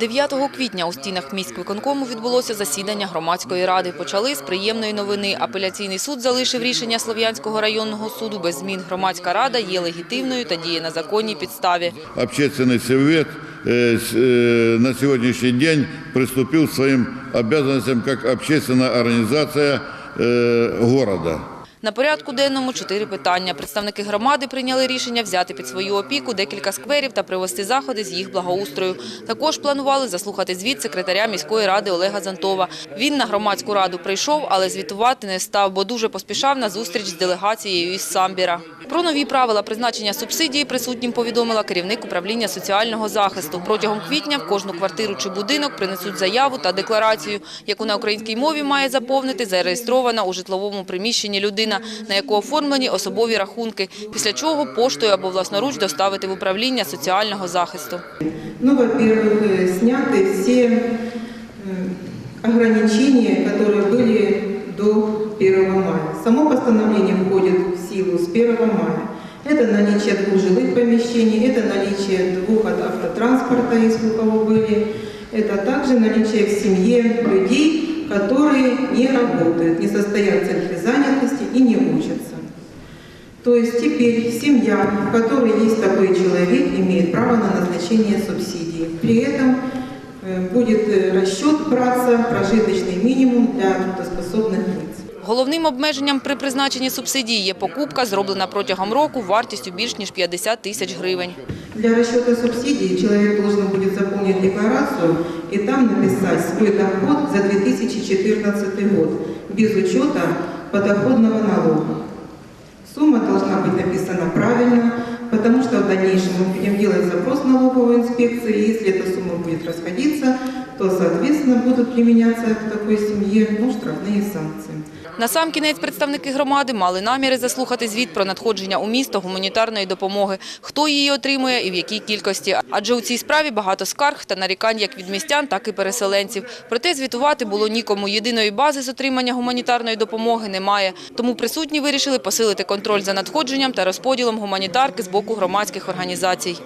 9 квітня у стінах міськвиконкому відбулося засідання громадської ради. Почали з приємної новини. Апеляційний суд залишив рішення Слов'янського районного суду без змін. Громадська рада є легітимною та діє на законній підставі. Общественный совет э, с- э, на сегодняшний день приступил к своим обязанностям как общественная организация э, города. На порядку денному чотири питання. Представники громади прийняли рішення взяти під свою опіку декілька скверів та провести заходи з їх благоустрою. Також планували заслухати звіт секретаря міської ради Олега Зантова. Він на громадську раду прийшов, але звітувати не став, бо дуже поспішав на зустріч з делегацією із Самбіра. Про нові правила призначення субсидії присутнім повідомила керівник управління соціального захисту. Протягом квітня в кожну квартиру чи будинок принесуть заяву та декларацію, яку на українській мові має заповнити зареєстрована у житловому приміщенні людина, на яку оформлені особові рахунки, після чого поштою або власноруч доставити в управління соціального захисту. Ну, во-первых, э, сняты все э, ограничения, которые были до 1 мая. Само постановление входит в силу с 1 мая. Это наличие двух жилых помещений, это наличие двух от автотранспорта, если у кого были. Это также наличие в семье людей, которые не работают, не состоят в центре занятости И не учатся. То есть теперь семья, в которой есть такой человек, имеет право на назначение субсидии. При этом э, будет э, расчет браться прожиточный минимум для трудоспособных. Головним обмеженням при призначенні субсидії є покупка, зроблена протягом року вартістю більш ніж 50 тисяч гривень. Для расчета субсидії чоловік повинен буде заповнити декларацію і там написати свій доход за 2014 год, без учету подоходного налогу. Сумма должна быть написана правильно, потому что в дальнейшем мы будем делать запрос налоговой инспекции, и если эта сумма будет расходиться, то, соответственно, будут применяться к такой семье ну, штрафные санкции. Насамкінець представники громади мали наміри заслухати звіт про надходження у місто гуманітарної допомоги, хто її отримує і в якій кількості. Адже у цій справі багато скарг та нарікань як від містян, так і переселенців. Проте звітувати було нікому. Єдиної бази з отримання гуманітарної допомоги немає. Тому присутні вирішили посилити контроль за надходженням та розподілом гуманітарки з боку громадських організацій.